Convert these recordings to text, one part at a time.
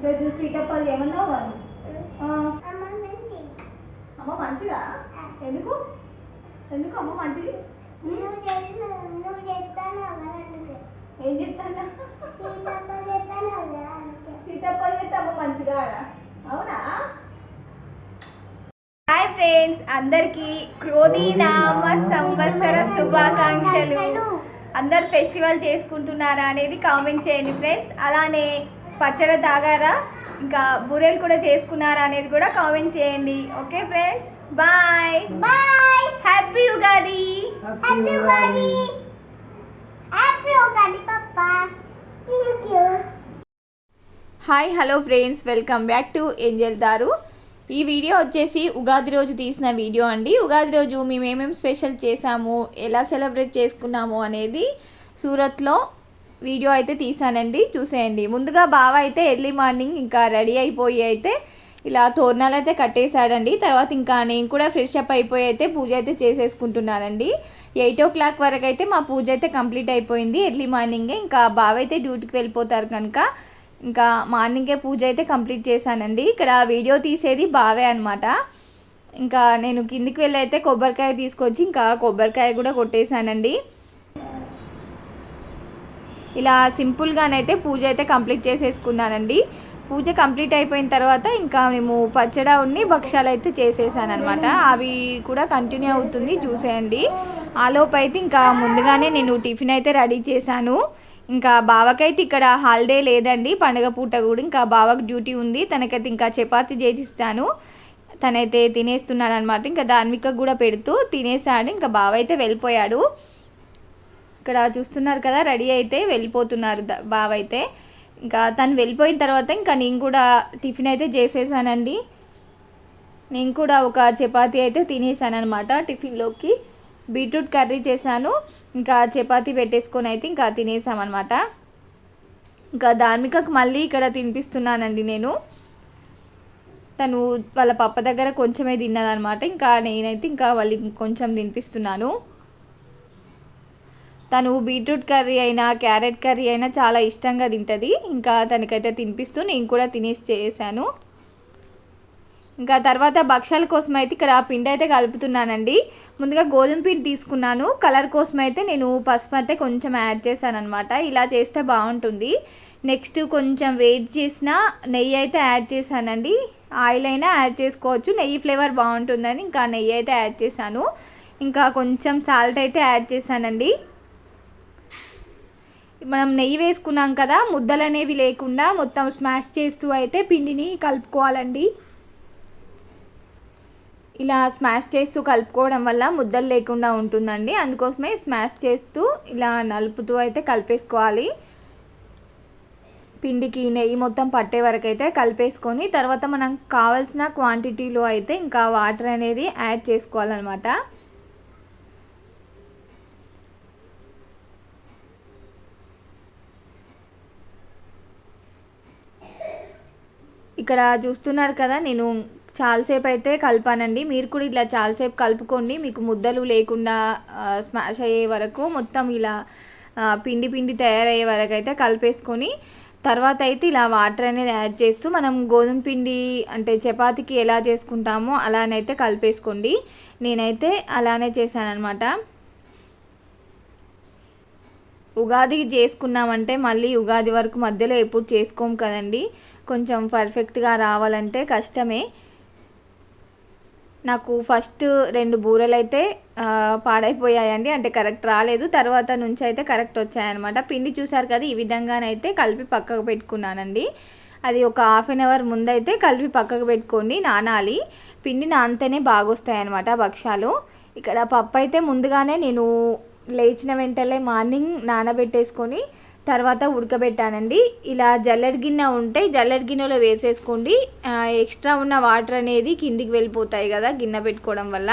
ఈరోజు స్వీటప్పలు ఏమన్నావు వాళ్ళు? అమ్మ మంచి అమ్మ మంచిదా? ఎందుకు? ఎందుకు అమ్మ మంచిది? ఏం చెప్తాను చేస్తే అమ్మ మంచిదా అవునా? హాయ్ ఫ్రెండ్స్ అందరికి క్రోధి నామ సంవత్సర శుభాకాంక్షలు. అందరు ఫెస్టివల్ చేసుకుంటున్నారా అనేది కామెంట్ చేయండి ఫ్రెండ్స్. అలానే పచ్చడి తాగారా? ఇంకా బూరెలు కూడా చేసుకున్నారా అనేది కూడా కామెంట్ చేయండి. Okay friends? Bye. Bye. Happy Ugadi. Happy Ugadi. Happy Ugadi Popeye. Thank you hi hello friends. Welcome back to angel దారు. ఈ వీడియో వచ్చేసి ఉగాది రోజు తీసిన వీడియో అండి. ఉగాది రోజు మేము ఏమేమి స్పెషల్ చేసాము? ఎలా సెలబ్రేట్ చేసుకున్నాము అనేది సూరత్లో వీడియో అయితే తీసానండి చూసేయండి. ముందుగా బావ అయితే ఎర్లీ మార్నింగ్ ఇంకా రెడీ అయిపోయి అయితే ఇలా తోరణాలు అయితే కట్టేశాడండి. తర్వాత ఇంకా నేను కూడా ఫ్రెష్ అప్ అయిపోయి అయితే పూజ అయితే చేసేసుకుంటున్నానండి. ఎయిట్ ఓ క్లాక్ వరకు అయితే మా పూజ అయితే కంప్లీట్ అయిపోయింది ఎర్లీ మార్నింగే ఇంకా బావ అయితే డ్యూటీకి వెళ్ళిపోతారు కనుక ఇంకా మార్నింగే పూజ అయితే కంప్లీట్ చేశానండి. ఇక్కడ వీడియో తీసేది బావే అనమాట ఇంకా నేను కిందికి వెళ్ళి అయితే కొబ్బరికాయ తీసుకొచ్చి ఇంకా కొబ్బరికాయ కూడా కొట్టేశానండి. ఇలా సింపుల్గానైతే పూజ అయితే కంప్లీట్ చేసేసుకున్నానండి. పూజ కంప్లీట్ అయిపోయిన తర్వాత ఇంకా మేము పచ్చడా ఉన్ని భక్ష్యాలు అయితే చేసేసాను అనమాట అవి కూడా కంటిన్యూ అవుతుంది చూసేయండి. ఆలోపు అయితే ఇంకా ముందుగానే నేను టిఫిన్ అయితే రెడీ చేశాను. ఇంకా బావకైతే ఇక్కడ హాలిడే లేదండి పండగ పూట కూడా ఇంకా బావకు డ్యూటీ ఉంది. తనకైతే ఇంకా చపాతి చేసిస్తాను. తనైతే తినేస్తున్నాడు అనమాట ఇంకా ధార్మిక కూడా పెడుతూ తినేసాడు. ఇంకా బావ అయితే వెళ్ళిపోయాడు. ఇక్కడ చూస్తున్నారు కదా రెడీ అయితే వెళ్ళిపోతున్నారు బావ అయితే ఇంకా తను వెళ్ళిపోయిన తర్వాత ఇంకా నేను కూడా టిఫిన్ అయితే చేసేసానండి. నేను కూడా ఒక చపాతి అయితే తినేసాను అనమాట టిఫిన్లోకి. బీట్రూట్ కర్రీ చేశాను ఇంకా చపాతీ పెట్టేసుకొని అయితే ఇంకా తినేసామన్నమాట. ఇంకా ధార్మికకు మళ్ళీ ఇక్కడ తినిపిస్తున్నానండి నేను. తను వాళ్ళ పప్ప దగ్గర కొంచెమే తిన్నదనమాట ఇంకా నేనైతే ఇంకా వాళ్ళకి కొంచెం తినిపిస్తున్నాను. తను బీట్రూట్ కర్రీ అయినా క్యారెట్ కర్రీ అయినా చాలా ఇష్టంగా తింటుంది. ఇంకా తనకైతే తినిపిస్తూ నేను కూడా తినేసి చేశాను. ఇంకా తర్వాత భక్షాల కోసం అయితే ఇక్కడ పిండి అయితే కలుపుతున్నానండి. ముందుగా గోధుమ పిండి తీసుకున్నాను. కలర్ కోసం అయితే నేను పసుపు అయితే కొంచెం యాడ్ చేశాను అనమాట ఇలా చేస్తే బాగుంటుంది. నెక్స్ట్ కొంచెం వెయిట్ చేసిన నెయ్యి అయితే యాడ్ చేశానండి. ఆయిల్ అయినా యాడ్ చేసుకోవచ్చు. నెయ్యి ఫ్లేవర్ బాగుంటుందని ఇంకా నెయ్యి అయితే యాడ్ చేశాను. ఇంకా కొంచెం సాల్ట్ అయితే యాడ్ చేశానండి. మనం నెయ్యి వేసుకున్నాం కదా ముద్దలు అనేవి లేకుండా మొత్తం స్మాష్ చేస్తూ అయితే పిండిని కలుపుకోవాలండి. ఇలా స్మాష్ చేస్తూ కలుపుకోవడం వల్ల ముద్దలు లేకుండా ఉంటుందండి. అందుకోసమే స్మాష్ చేస్తూ ఇలా నలుపుతూ అయితే కలిపేసుకోవాలి. పిండికి నెయ్యి మొత్తం పట్టే వరకు అయితే కలిపేసుకొని తర్వాత మనం కావాల్సిన క్వాంటిటీలో అయితే ఇంకా వాటర్ అనేది యాడ్ చేసుకోవాలన్నమాట. ఇక్కడ చూస్తున్నారు కదా నేను చాలాసేపు అయితే కలిపానండి. మీరు కూడా ఇట్లా చాలాసేపు కలుపుకోండి. మీకు ముద్దలు లేకుండా స్మాష్ అయ్యే వరకు మొత్తం ఇలా పిండి పిండి తయారయ్యే వరకు అయితే కలిపేసుకొని తర్వాత అయితే ఇలా వాటర్ అనేది యాడ్ చేస్తూ మనం గోధుమ పిండి అంటే చపాతీకి ఎలా చేసుకుంటామో అలానైతే కలిపేసుకోండి. నేనైతే అలానే చేశాను అనమాట ఉగాది చేసుకున్నామంటే మళ్ళీ ఉగాది వరకు మధ్యలో ఎప్పుడు చేసుకోము కదండి. కొంచెం పర్ఫెక్ట్గా రావాలంటే కష్టమే. నాకు ఫస్ట్ రెండు బూరలు అయితే పాడైపోయాయండి. అంటే కరెక్ట్ రాలేదు. తర్వాత నుంచి అయితే కరెక్ట్ వచ్చాయన్నమాట. పిండి చూసారు కదా ఈ విధంగానైతే కలిపి పక్కకు పెట్టుకున్నానండి. అది ఒక హాఫ్ అన్ అవర్ ముందైతే కలిపి పక్కకు పెట్టుకోండి నానాలి. పిండి నానితేనే బాగా వస్తాయి అనమాట భక్ష్యాలు. ఇక్కడ పప్పు అయితే ముందుగానే నేను లేచిన వెంటనే మార్నింగ్ నానబెట్టేసుకొని తర్వాత ఉడకబెట్టానండి. ఇలా జల్లెడ గిన్నె ఉంటే జల్లెడ గిన్నెలో వేసేసుకోండి. ఎక్స్ట్రా ఉన్న వాటర్ అనేది కిందికి వెళ్ళిపోతాయి కదా గిన్నె పెట్టుకోవడం వల్ల.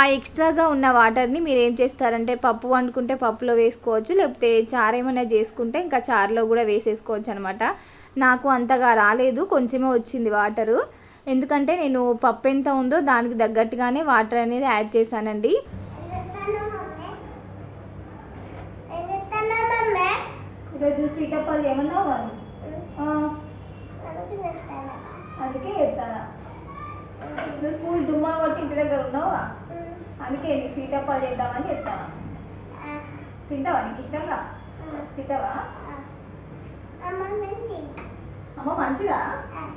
ఆ ఎక్స్ట్రాగా ఉన్న వాటర్ని మీరు ఏం చేస్తారంటే పప్పు వండుకుంటే పప్పులో వేసుకోవచ్చు లేకపోతే చారు ఏమైనా చేసుకుంటే ఇంకా చారులో కూడా వేసేసుకోవచ్చు అనమాట నాకు అంతగా రాలేదు కొంచెమే వచ్చింది వాటరు. ఎందుకంటే నేను పప్పు ఎంత ఉందో దానికి తగ్గట్టుగానే వాటర్ అనేది యాడ్ చేశానండి. ఈరోజు స్వీట్ అప్పాలు ఏమన్నావు వాళ్ళు? అడుగుతున్నా చెప్తాను అందుకే చెప్తానా నువ్వు స్కూల్ డుమ్మా కొట్టి ఇంటి దగ్గర ఉన్నావుగా అందుకే నీకు స్వీట్ అప్పాలు చేద్దామని చెప్తాను తింటావా నీకు ఇష్టంగా? తింటావా? అమ్మ మంచి అమ్మ మంచిదా?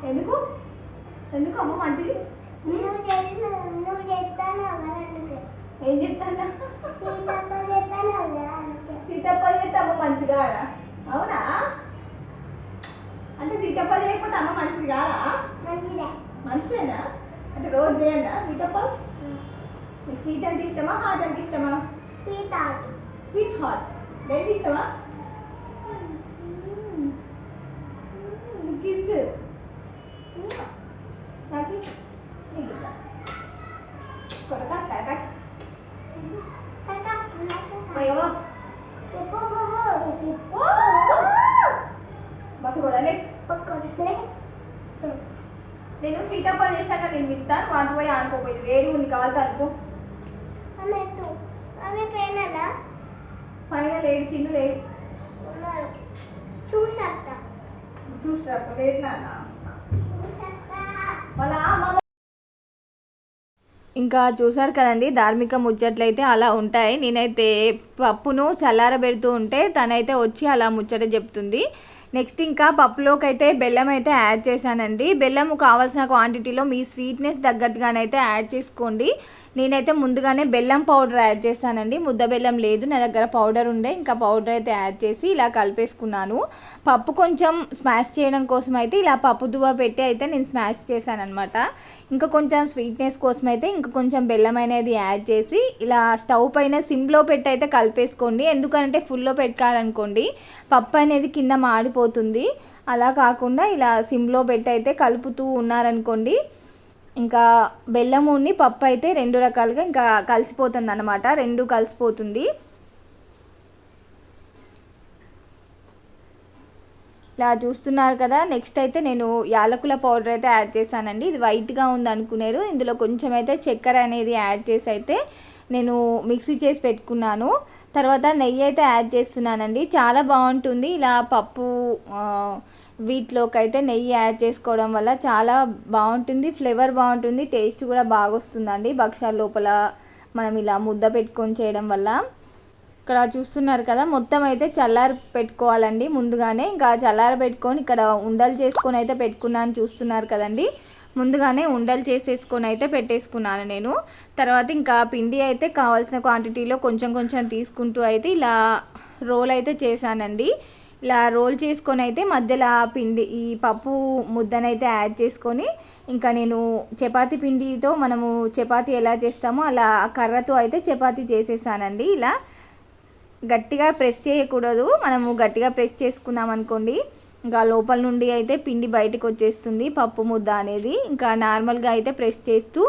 ఎందుకు? ఎందుకు అమ్మ మంచిది? నువ్వు చేసిన నువ్వు చెప్తాను ఏం చెప్తానా అందుకే. సీతప్పలు చేస్తే అమ్మ అలా అవునా? అంటే సీతప్పలు చేయకపోతే అమ్మ మంచిది కాదా? మంచిదే. మంచిదేనా? అంటే రోజు చేయండి సీతప్పలు నీకు స్వీట్ అంటే ఇష్టమా హాట్ అంటే ఇష్టమా? స్వీట్ ఆర్ట్ స్వీట్ హాట్ రెండు ఇష్టమా? కిస్ నాకు? నీకు ఇస్తా. కొరక కరక పోయావా? బస్సు కూడా లే నేను అప్పాలు చేశాక నేను మిగతాను వాటి పోయి ఆడుకోపోయింది. వేడి ఉంది అనుకో అవి పేనలా? పైన లేడు చిన్ను లేడు నాన్న. వాళ్ళ అమ్మ ఇంకా చూసారు కదండి ధార్మిక ముచ్చట్లయితే అలా ఉంటాయి. నేనైతే పప్పును చల్లారబెడుతూ ఉంటే తనైతే వచ్చి అలా ముచ్చట చెప్తుంది. నెక్స్ట్ ఇంకా పప్పులోకి అయితే బెల్లం అయితే యాడ్ చేశానండి. బెల్లం కావాల్సిన క్వాంటిటీలో మీ స్వీట్నెస్ తగ్గట్టుగానైతే యాడ్ చేసుకోండి. నేనైతే ముందుగానే బెల్లం పౌడర్ యాడ్ చేశానండి. ముద్ద బెల్లం లేదు నా దగ్గర పౌడర్ ఉండే ఇంకా పౌడర్ అయితే యాడ్ చేసి ఇలా కలిపేసుకున్నాను. పప్పు కొంచెం స్మాష్ చేయడం కోసం అయితే ఇలా పప్పు దువ్వ పెట్టి అయితే నేను స్మాష్ చేశాను అనమాట ఇంకా కొంచెం స్వీట్నెస్ కోసం అయితే ఇంకా కొంచెం బెల్లం అనేది యాడ్ చేసి ఇలా స్టవ్ పైన సిమ్లో పెట్టి అయితే కలిపేసుకోండి. ఎందుకంటే ఫుల్లో పెట్టుకోవాలనుకోండి పప్పు అనేది కింద మాడిపోతుంది. అలా కాకుండా ఇలా సిమ్లో పెట్టి అయితే కలుపుతూ ఉన్నారనుకోండి ఇంకా బెల్లముని పప్పు అయితే రెండు రకాలుగా ఇంకా కలిసిపోతుంది అన్నమాట రెండు కలిసిపోతుంది. ఇలా చూస్తున్నారు కదా నెక్స్ట్ అయితే నేను యాలకుల పౌడర్ అయితే యాడ్ చేశానండి. ఇది వైట్గా ఉంది అనుకునేరు. ఇందులో కొంచెం అయితే చక్కెర అనేది యాడ్ చేసి అయితే నేను మిక్సీ చేసి పెట్టుకున్నాను. తర్వాత నెయ్యి అయితే యాడ్ చేస్తున్నానండి. చాలా బాగుంటుంది. ఇలా పప్పు వీటిలోకైతే వీటిలోకి అయితే నెయ్యి యాడ్ చేసుకోవడం వల్ల చాలా బాగుంటుంది. ఫ్లేవర్ బాగుంటుంది. టేస్ట్ కూడా బాగా వస్తుందండి భక్షాల లోపల మనం ఇలా ముద్ద పెట్టుకొని చేయడం వల్ల. ఇక్కడ చూస్తున్నారు కదా మొత్తం అయితే చల్లారి పెట్టుకోవాలండి. ముందుగానే ఇంకా చల్లారి పెట్టుకొని ఇక్కడ ఉండలు చేసుకొని అయితే పెట్టుకున్నాను చూస్తున్నారు కదండి. ముందుగానే ఉండలు చేసేసుకొని అయితే పెట్టేసుకున్నాను నేను. తర్వాత ఇంకా పిండి అయితే కావాల్సిన క్వాంటిటీలో కొంచెం కొంచెం తీసుకుంటూ అయితే ఇలా రోల్ అయితే చేశానండి. ఇలా రోల్ చేసుకొని అయితే మధ్యలో పిండి ఈ పప్పు ముద్దనైతే యాడ్ చేసుకొని ఇంకా నేను చపాతి పిండితో మనము చపాతి ఎలా చేస్తామో అలా కర్రతో అయితే చపాతి చేసేసానండి ఇలా. గట్టిగా ప్రెస్ చేయకూడదు. మనము గట్టిగా ప్రెస్ చేసుకున్నాం అనుకోండి. ఇంకా లోపల నుండి అయితే పిండి బయటకు వచ్చేస్తుంది పప్పు ముద్ద అనేది. ఇంకా నార్మల్గా అయితే ప్రెస్ చేస్తూ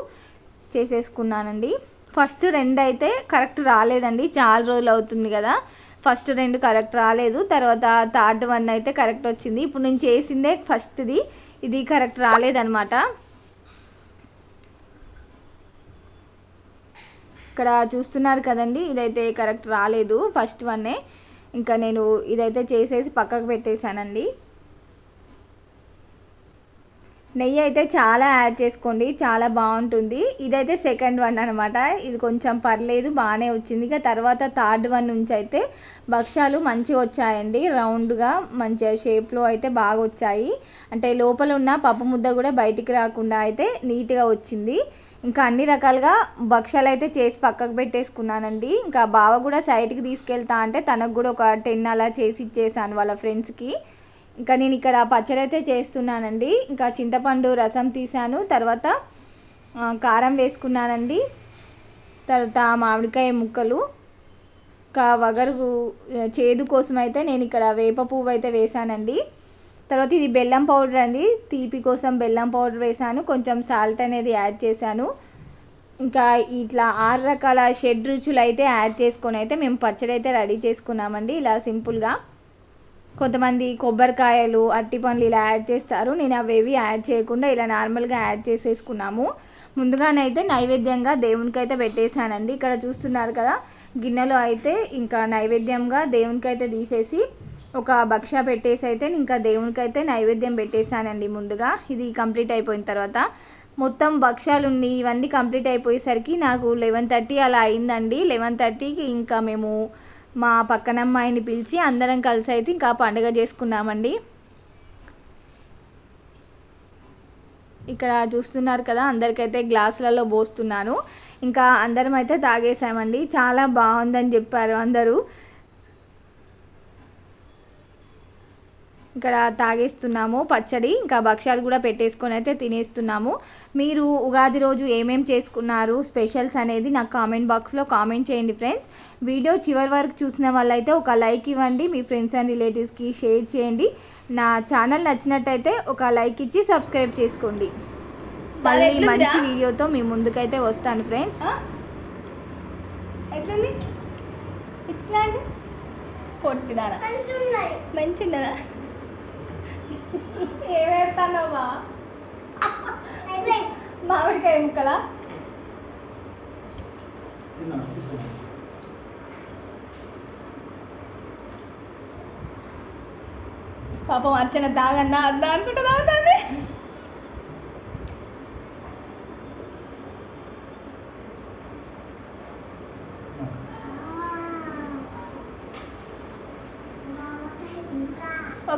చేసేసుకున్నానండి. ఫస్ట్ రెండు అయితే కరెక్ట్ రాలేదండి. చాలా రోజులు అవుతుంది కదా. ఫస్ట్ రెండు కరెక్ట్ రాలేదు. తర్వాత థర్డ్ వన్ అయితే కరెక్ట్ వచ్చింది. ఇప్పుడు నేను చేసిందే ఫస్ట్ది. ఇది కరెక్ట్ రాలేదనమాట ఇక్కడ చూస్తున్నారు కదండి ఇదైతే కరెక్ట్ రాలేదు ఫస్ట్ వన్నే ఇంకా నేను ఇదైతే చేసేసి పక్కకు పెట్టేశానండి. నెయ్యి అయితే చాలా యాడ్ చేసుకోండి చాలా బాగుంటుంది. ఇదైతే సెకండ్ వన్ అనమాట ఇది కొంచెం పర్లేదు బాగానే వచ్చింది. ఇక తర్వాత థర్డ్ వన్ నుంచి అయితే భక్ష్యాలు మంచిగా వచ్చాయండి. రౌండ్గా మంచిగా షేప్లో అయితే బాగా వచ్చాయి. అంటే లోపల ఉన్న పప్పు ముద్ద కూడా బయటికి రాకుండా అయితే నీట్గా వచ్చింది. ఇంకా అన్ని రకాలుగా భక్ష్యాలు అయితే చేసి పక్కకు పెట్టేసుకున్నానండి. ఇంకా బావ కూడా సైడ్కి తీసుకెళ్తా అంటే తనకు కూడా ఒక టెన్ అలా చేసి ఇచ్చేసాను వాళ్ళ ఫ్రెండ్స్కి. ఇంకా నేను ఇక్కడ పచ్చడి అయితే చేస్తున్నానండి. ఇంకా చింతపండు రసం తీసాను. తర్వాత కారం వేసుకున్నానండి. తర్వాత మామిడికాయ ముక్కలు. ఇంకా వగరు చేదు కోసం అయితే నేను ఇక్కడ వేప పువ్వు అయితే వేసానండి. తర్వాత ఇది బెల్లం పౌడర్ అండి. తీపి కోసం బెల్లం పౌడర్ వేసాను. కొంచెం సాల్ట్ అనేది యాడ్ చేశాను. ఇంకా ఇట్లా ఆరు రకాల షెడ్ రుచులు అయితే యాడ్ చేసుకొని అయితే మేము పచ్చడి అయితే రెడీ చేసుకున్నామండి. ఇలా సింపుల్గా కొంతమంది కొబ్బరికాయలు అరటిపండ్లు ఇలా యాడ్ చేస్తారు. నేను అవేవి యాడ్ చేయకుండా ఇలా నార్మల్గా యాడ్ చేసేసుకున్నాము. ముందుగానైతే నైవేద్యంగా దేవునికి అయితే పెట్టేశానండి. ఇక్కడ చూస్తున్నారు కదా గిన్నెలో అయితే ఇంకా నైవేద్యంగా దేవునికి అయితే తీసేసి ఒక భక్ష పెట్టేసి అయితే ఇంకా దేవునికి అయితే నైవేద్యం పెట్టేశానండి ముందుగా. ఇది కంప్లీట్ అయిపోయిన తర్వాత. మొత్తం భక్షాలు ఉన్నాయి ఇవన్నీ కంప్లీట్ అయిపోయేసరికి నాకు లెవెన్ థర్టీ అలా అయిందండి. లెవెన్ థర్టీకి ఇంకా మేము మా పక్కన అమ్మాయిని పిలిచి అందరం కలిసి అయితే ఇంకా పండుగ చేసుకున్నామండి. ఇక్కడ చూస్తున్నారు కదా అందరికైతే గ్లాసులలో పోస్తున్నాను. ఇంకా అందరం అయితే తాగేసామండి చాలా బాగుందని చెప్పారు అందరూ. ఇక్కడ తాగేస్తున్నాము పచ్చడి ఇంకా భక్ష్యాలు కూడా పెట్టేసుకొని అయితే తినేస్తున్నాము. మీరు ఉగాది రోజు ఏమేం చేసుకున్నారు స్పెషల్స్ అనేది నాకు కామెంట్ బాక్స్లో కామెంట్ చేయండి ఫ్రెండ్స్. వీడియో చివరి వరకు చూసిన వాళ్ళైతే ఒక లైక్ ఇవ్వండి మీ ఫ్రెండ్స్ అండ్ రిలేటివ్స్కి షేర్ చేయండి. నా ఛానల్ నచ్చినట్టయితే ఒక లైక్ ఇచ్చి సబ్స్క్రైబ్ చేసుకోండి. మళ్ళీ? మంచి వీడియోతో మీ ముందుకైతే వస్తాను ఫ్రెండ్స్. ఎట్లుంది? పొట్టిదానా? ఉన్నాయి మంచి ఉన్నదా ఏమేస్తానమ్మా? మామిడికాయ ముక్కలా? పాపం అర్చన దాగన్నా అద్దా అనుకుంటా తాగుతుంది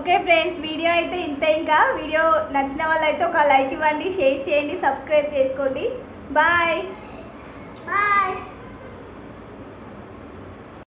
ఓకే ఫ్రెండ్స్ వీడియో అయితే ఇంతే ఇంకా. వీడియో నచ్చిన వాళ్ళైతే ఒక లైక్ ఇవ్వండి షేర్ చేయండి సబ్స్క్రైబ్ చేసుకోండి. Bye bye